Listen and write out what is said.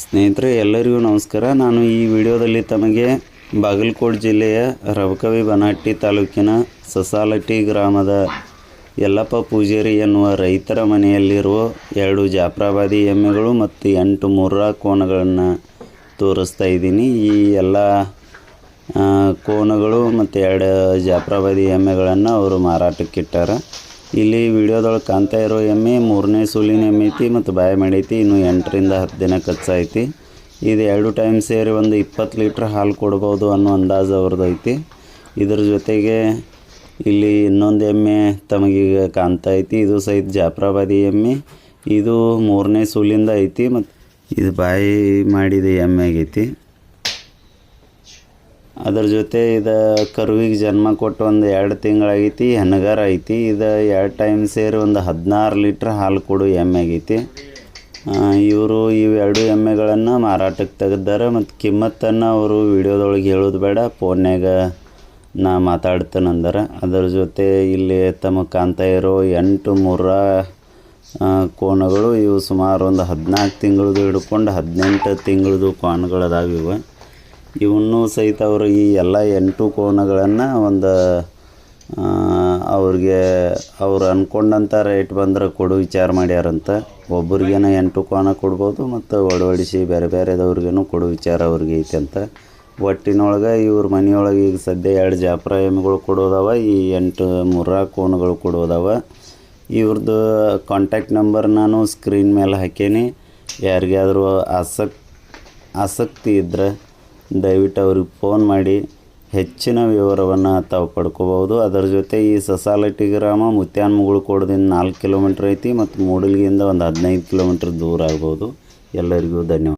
ಸ್ನೇಹಿತರೆ, ಎಲ್ಲರಿಗೂ ನಮಸ್ಕಾರ. ನಾನು ಈ ವಿಡಿಯೋದಲ್ಲಿ ತಮಗೆ ಬಾಗಲಕೋಟೆ ಜಿಲ್ಲೆಯ ರವಕವಿ ಬನಹಟ್ಟಿ ತಾಲೂಕಿನ ಸಸಾಲಟ್ಟಿ ಗ್ರಾಮದ ಯಲ್ಲಪ್ಪ ಪೂಜಾರಿ ಎನ್ನುವ ರೈತರ ಮನೆಯಲ್ಲಿರುವ ಎರಡು ಜಾಫ್ರಾಬಾದಿ ಎಮ್ಮೆಗಳು ಮತ್ತು ಎಂಟು ಮುರ್ರಾ ಕೋಣಗಳನ್ನು ತೋರಿಸ್ತಾ ಇದ್ದೀನಿ. ಈ ಎಲ್ಲ ಕೋನಗಳು ಮತ್ತು ಎರಡು ಜಾಫ್ರಾಬಾದಿ ಎಮ್ಮೆಗಳನ್ನು ಅವರು ಮಾರಾಟಕ್ಕಿಟ್ಟಾರ. ಇಲ್ಲಿ ವಿಡಿಯೋದೊಳಗೆ ಕಾಣ್ತಾ ಇರೋ ಎಮ್ಮೆ, ಮೂರನೇ ಸೂಲಿನ ಎಮ್ಮೆ ಐತಿ ಮತ್ತು ಬಾಯ ಮಾಡೈತಿ. ಇನ್ನು ಎಂಟರಿಂದ ಹತ್ತು ದಿನ ಕಚ್ಚಾಯ್ತಿ. ಇದು ಎರಡು ಟೈಮ್ ಸೇರಿ ಒಂದು ಇಪ್ಪತ್ತು ಲೀಟ್ರ್ ಹಾಲು ಕೊಡ್ಬೋದು ಅನ್ನೋ ಅಂದಾಜು ಅವ್ರದ್ದು ಐತಿ. ಇದ್ರ ಜೊತೆಗೆ ಇಲ್ಲಿ ಇನ್ನೊಂದು ಎಮ್ಮೆ ತಮಗೀಗ ಕಾಣ್ತಾ ಐತಿ. ಇದು ಸಹಿತ ಜಾಫ್ರಾಬಾದಿ ಎಮ್ಮೆ. ಇದು ಮೂರನೇ ಸೂಲಿಂದ ಐತಿ ಮತ್ತು ಇದು ಬಾಯಿ ಮಾಡಿದ ಎಮ್ಮೆ ಆಗೈತಿ ಅದ್ರ ಜೊತೆ ಇದು ಕರುವಿಗೆ ಜನ್ಮ ಕೊಟ್ಟು ಒಂದು ಎರಡು ತಿಂಗಳಾಗೈತಿ, ಹೆಣಗಾರ ಐತಿ. ಇದು ಎರಡು ಟೈಮ್ ಸೇರಿ ಒಂದು ಹದಿನಾರು ಲೀಟ್ರ್ ಹಾಲು ಕೊಡು ಎಮ್ಮೆ ಆಗೈತಿ. ಇವರು ಇವೆರಡು ಎಮ್ಮೆಗಳನ್ನು ಮಾರಾಟಕ್ಕೆ ತೆಗೆದಾರೆ ಮತ್ತು ಕಿಮ್ಮತ್ತನ್ನು ಅವರು ವಿಡಿಯೋದೊಳಗೆ ಹೇಳೋದು ಬೇಡ, ಫೋನ್ಯಾಗ ನಾ ಮಾತಾಡ್ತೇನಂದಾರ ಅದರ. ಜೊತೆ ಇಲ್ಲಿ ತಮಗೆ ಕಾಣ್ತಾ ಇರೋ ಎಂಟು ಮೂರ ಕೋಣಗಳು ಇವು ಸುಮಾರು ಒಂದು ಹದಿನಾಲ್ಕು ತಿಂಗಳದು ಹಿಡ್ಕೊಂಡು ಹದಿನೆಂಟು ತಿಂಗಳದು ಕೋಣಗಳದಾವ ಇವು. ಇವನ್ನೂ ಸಹಿತ ಅವರು ಈ ಎಲ್ಲ ಎಂಟು ಕೋನಗಳನ್ನು ಒಂದು ಅವ್ರಿಗೆ ಅವ್ರು ಅಂದ್ಕೊಂಡಂಥ ರೇಟ್ ಬಂದ್ರೆ ಕೊಡು ವಿಚಾರ ಮಾಡ್ಯಾರಂತ. ಒಬ್ಬರಿಗೇನ ಎಂಟು ಕೋನ ಕೊಡ್ಬೋದು ಮತ್ತು ಒಡವಡಿಸಿ ಬೇರೆ ಬೇರೆದವ್ರಿಗೇನು ಕೊಡು ವಿಚಾರ ಅವ್ರಿಗೆ ಐತೆ ಅಂತ. ಒಟ್ಟಿನೊಳಗೆ ಇವ್ರ ಮನೆಯೊಳಗೆ ಈಗ ಸದ್ಯ ಎರಡು ಜಾಪ್ರ ಎಮ್ಮೆಗಳು ಕೊಡೋದವ, ಈ ಎಂಟು ಮೂರ ಕೋನಗಳು ಕೊಡೋದವ. ಇವ್ರದ್ದು ಕಾಂಟ್ಯಾಕ್ಟ್ ನಂಬರ್ ನಾನು ಸ್ಕ್ರೀನ್ ಮೇಲೆ ಹಾಕೇನಿ. ಯಾರಿಗಾದರೂ ಆಸಕ್, ಆಸಕ್ತಿ ಇದ್ದರೆ ದಯವಿಟ್ಟು ಅವ್ರಿಗೆ ಫೋನ್ ಮಾಡಿ ಹೆಚ್ಚಿನ ವಿವರವನ್ನು ತಾವು ಪಡ್ಕೋಬೋದು ಅದರ ಜೊತೆ ಈ ಸಸಾಲಟಿ ಗ್ರಾಮ ಮುತ್ಯಾನ್ ಕೋಡದಿಂದ ನಾಲ್ಕು ಕಿಲೋಮೀಟ್ರ್ ಐತಿ ಮತ್ತು ಮೂಡಲ್ಗಿಯಿಂದ ಒಂದು ಹದಿನೈದು ಕಿಲೋಮೀಟ್ರ್ ದೂರ ಆಗ್ಬೋದು ಎಲ್ಲರಿಗೂ ಧನ್ಯವಾದ.